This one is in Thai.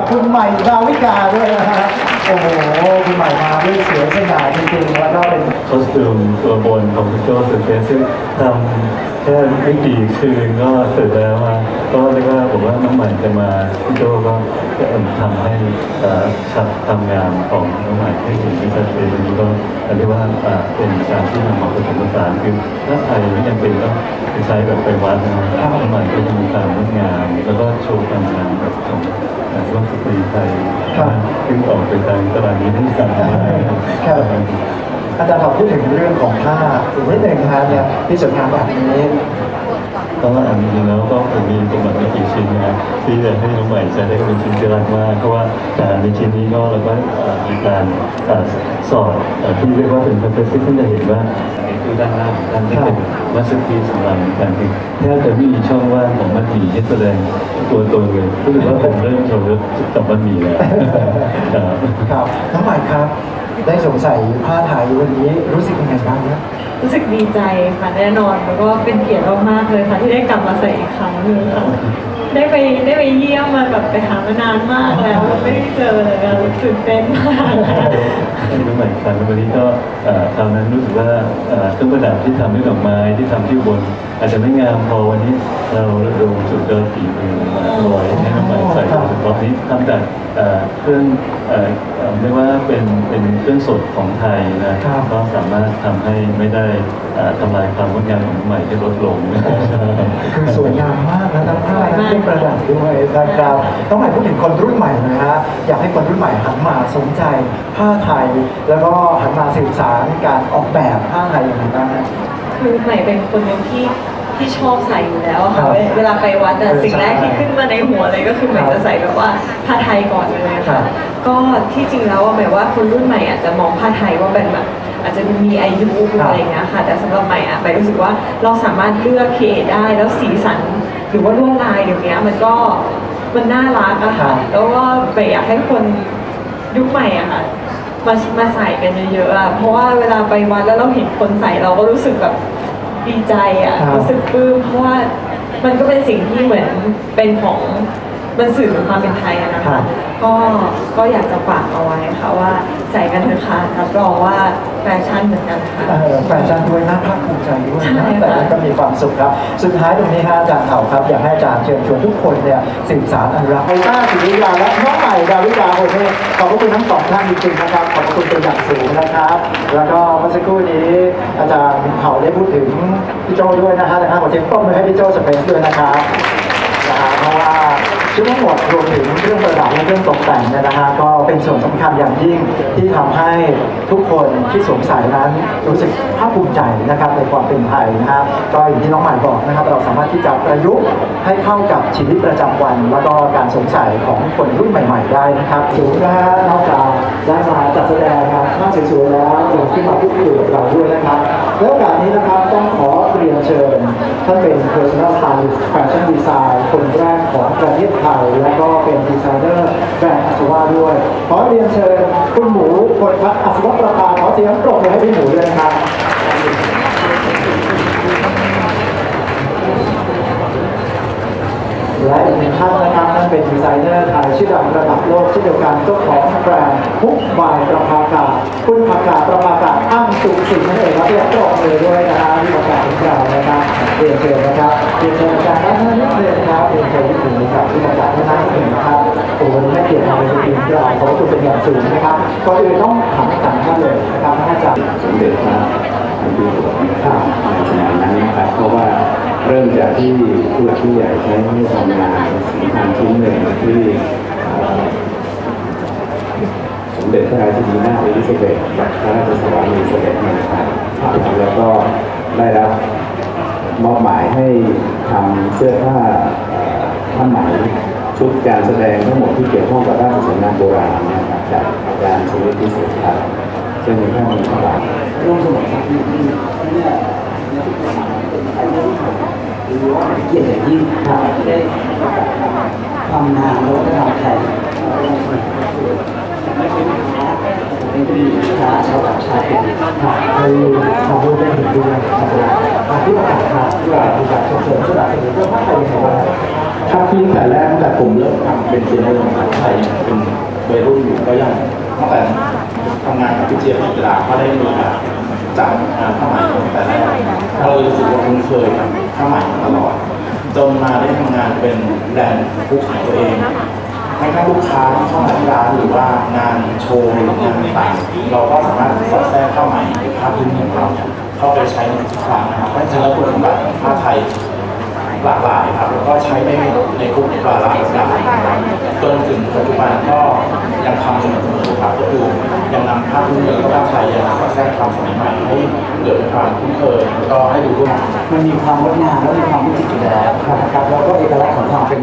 กับคุณใหม่ดาวิกาด้วยนะฮะโอ้โหคุณใหม่มาด้วยเสวยงสง่าจริงๆแล้วก็เป็น คอสตูมตัวบนของพี่โจสุดเฟสซึ่งทำแค่ไม่กี่คืนก็เสร็จแล้วมาก็เรียกว่าผมว่าน้องใหม่จะมาพี่โจก็จะทำให้เอ่อชัดทำงานของน้องใหม่ให้เห็นได้ชัดเจนนี้ก็เรียกว่าอ่าเป็นการที่นำมาผสมผสานคือถ้าไทยไม่จำเป็นต้องใช้แบบไปวัดนะครับน้องใหม่ก็จะมีความงดงามแล้วก็โชว์ความงามแบบของ อ่าร่วมสตรีไทยครับซึ่งออกไปทางตลาดนี้ที่สั่งมาครับอาจารย์ขอพูดถึงเรื่องของผ้าอีกนิดหนึ่งนะเนี่ยที่สวยงามแบบนี้ก็อันจริงแล้วก็ผมมีกำหนดไม่กี่ชิ้นนะครับที่จะให้น้องใหม่ใช้ได้เป็นชิ้นที่รักมากเพราะว่าอ่ในชิ้นนี้ก็เราก็มีการสอดที่เรียกว่าเป็น p พ r เ o ซึ่จะเห็นว่าคือด้านล่างด้านที่เป็นมัสกีสำหรับการที่แทบจะไม่มีช่องว่างของมัดหมี่ให้แสดง ตัวตนเลยรู้สึกว่าผมเริ่มชำรุดกับมันมีแล้ว ครับน้องใหม่ครับ ได้สวมใส่ผ้าไทยวันนี้รู้สึกยังไงบ้างครับรู้สึกดีใจค่ะแน่นอนแล้วก็เป็นเกียรติมากๆเลยค่ะที่ได้กลับมาใส่อีกครั้งหนึงค่ะได้ไปได้ไปเยี่ยมมาแบบไปหามานานมากแล้วไม่ได้เจอเลยอะตื่นเต้นมากค่ะให้น้องใหม่ครั้งวันนี้ก็เอ่อคราวนั้นรู้สึกว่าเอ่อเครื่องประดับที่ทำด้วยดอกไม้ที่ทำที่อุบน อาจจะไม่งามพอวันนี้เราระดมสุดยอดฝีมือมาลอยให้น้องใหม่ใส่โดยเฉพาะนี้ทำจากเอ่อเครื่อง เอ่อเอ่อเรียกว่าเป็นเป็นเครื่องสดของไทยนะครับก็สามารถทำให้ไม่ได้เอ่อทำลายความงดงามของน้องใหม่ให้ลดลงคือสวยงามมากนะทั้งผ้าทั้งเครื่องประดับด้วยนะครับต้องใหม่พูดถึงคนรุ่นใหม่นะฮะอยากให้คนรุ่นใหม่หันมาสนใจผ้าไทย แล้วก็หันมาสืบสานการออกแบบผ้าไทยอย่างไรบ้างฮะคือใหม่เป็นคนหนึ่งที่ ที่ชอบใส่อยู่แล้วอะครัค่ะบเวเวลาไปวัดอะเออสิ่งแรกใช่ที่ขึ้นมาในหัวเลยก็คือใหม่ครับจะใส่แบบว่าผ้าไทยก่อนเลยครัค่ะบก็ที่จริงแล้วอะหมายว่าคนรุ่นใหม่อาจจะมองผ้าไทยว่าเป็นแบบอาจจะมีอายุอะไรอย่างเงี้ยค่ะ แต่สำหรับใหม่อะใหม่รู้สึกว่าเราสามารถเลือกเคได้แล้วสีสันหรือว่าลวดลายเดี๋ยวนี้มันก็มันน่ารักอะครัค่ะบแล้วก็ใหม่อยากให้คนยุคใหม่อะค่ะมามาใส่กันเยอะๆอะเพราะว่าเวลาไปวัดแล้วเราเห็นคนใส่เราก็รู้สึกแบบ ดีใจอะครับ รู้สึกปลื้มเพราะว่ามันก็เป็นสิ่งที่เหมือนเป็นของ มันสื่อถึงความเป็นไทยอะนะครัคะ บ ก็ก็อยากจะฝากเอาไว้ค่ะว่าใส่กันเถอะค่ะรับรองว่าแฟชั่นเหมือนกันค่ะ เอ่อแฟชั่นด้วยน่าภาคภูมิใจด้วยใช่นะค่ะแต่ละก็มีความสุขครับ สุดท้ายตรงนี้ฮะอาจารย์เข่าครับ อยากให้อาจารย์เชิญชวนทุกคนเนี่ยสืบสารอนุรักษ์ไทต้าศิริยาและน้องใหม่ดาวิกาโอเน่ขอบพระคุณทั้งสองท่านจริงๆนะครับ ขอบพระคุณเป็นอย่างสูงนะครับ แล้วก็เมื่อสักครู่นี้ อาจารย์เข่าได้พูดถึงพี่โจด้วยนะฮะนะครับขอเสียงปรบมือให้พี่โจสเปซด้วยนะครับ ชุดทั้งหมดรวมถึงเครื่องประดับและเครื่องตกแต่งเนี่ยนะฮะก็เป็นส่วนสำคัญอย่างยิ่งที่ทำให้ทุกคนที่สวมใส่นั้นรู้สึกภาคภูมิใจนะครับในความเป็นไทยนะครับก็อย่างที่น้องหม่บอกนะครับ เราสามารถที่จะประยุกต์ให้เข้ากับชีวิตประจำวัน แล้วก็การสวมใส่ของคนรุ่นใหม่ ๆ ได้นะครับสูงนะฮะนอกจากได้มาจัดแสดงครับน่าสวยๆแล้วยังขึ้นมาพูดคุยกับเราด้วยนะครับ ท่านเป็น personal stylist fashion design คนแรกของประเทศไทย และก็เป็นดีไซเนอร์แบรนด์อัศวะด้วย ขอเรียนเชิญคุณหมูคนพัฒน์อัศวะประภาขอเสียงปรบมือให้พี่หมูด้วยนะครับ และอีกหนึ่งท่านนะครับนั่นเป็นดีไซเนอร์ไทยชื่อดังระดับโลกเช่นเดียวกันเจ้าของแบรนด์พุกบายประภากาศคุณผักกาศประภากาศอ้างสุขสิงนั่นเองครับเรียกปรบมือด้วยนะฮะที่ประกาศของเรานะครับเรียนเชิญนะครับเรียนเชิญอาจารย์ท่านนิดนึงนะครับเรียนเชิญที่ถึงนะครับที่ประกาศท่านนิดนึงนะครับโอ้วันนี้ให้เกี่ยรติมาเป็นทีมเราขอบคุณเป็นอย่างสูงนะครับก่อนอื่นต้องถามสั่งท่านเลยนะครับท่านอาจารย์สมเด็จพระพันปีหลครับในนั้นนะครับเพราะว่าเริ่มจาก ที่ผู้หลักผู้ใหญ่ใช้ให้ทำงานสำชิ้นหนึ่งที่เอ่อสมเด็จพระราชินีนาถเอลิซาเบธพระราชสวามีเสด็จมาครับแล้วก็ได้รับมอบหมายให้ทำเสื้อผ้าเอ่อผ้าไหมชุดการแสดงทั้งหมดที่เกี่ยวข้องกับราชสำนักโบราณนะครับจากอาจารย์ชวิตพิเศษครับซึ่งมีท่านมีพระบาทร่วมสมัยที่ที่เนี่ยเนี่ยทุกคนเป็นไทยที่หรือว่า เกียรติอย่างยิ่งครับที่ได้ทำงานแล้วก็ทำไทยไม่เป็นสินค้าเป็นสินค้าชาวต่างชาติเป็นค่ะให้ความรู้ได้เห็นด้วยนะครับอะที่ประกาศครับที่ว่ามีการส่งเสริมสนับสนุนเรื่องภาพไทยยังไงบ้างครับที่แต่แรกตั้งแต่ผมเริ่มทำเป็นเซียนในโรงงานไทยเป็นวัยรุ่นอยู่ก็ยังตั้งแต่ทำงานกับพี่เจี๊ยบกีฬาก็ได้มีโอกาสจับงานผ้าไหมตั้งแต่แรกเลยรู้สึกว่าคุ้นเคยกับผ้าไหมมาตลอด จนมาได้ทำงานเป็นแบรนด์ผู้ขายตัวเองให้ทั้งลูกค้าที่เข้ามาที่ร้านหรือว่างานโชว์หรืองานต่างๆเราก็สามารถสอดแทรกผ้าไหมหรือผ้าพพื้นของเราเข้าไปใช้ในทุกครั้งนะครับเพราะฉะนั้นแล้วคุณสมบัติของผ้าไทยหลากหลายครับแล้วก็ใช้ในในทุกวาระต่างๆจนถึงปัจจุบันก็ยังทำอยู่เสมอครับก็คือ ยังนำภาพพื้เมืองและภาพไทยยังมาแทรกความสมัยใหม่ให้เกิดความคุ้นเคยแล้วก็ให้ดูร่วมมันมีความงดงามและมีความวิจิตรอยู่แล้วครับแล้วก็เอกลักษณ์ของความเป็น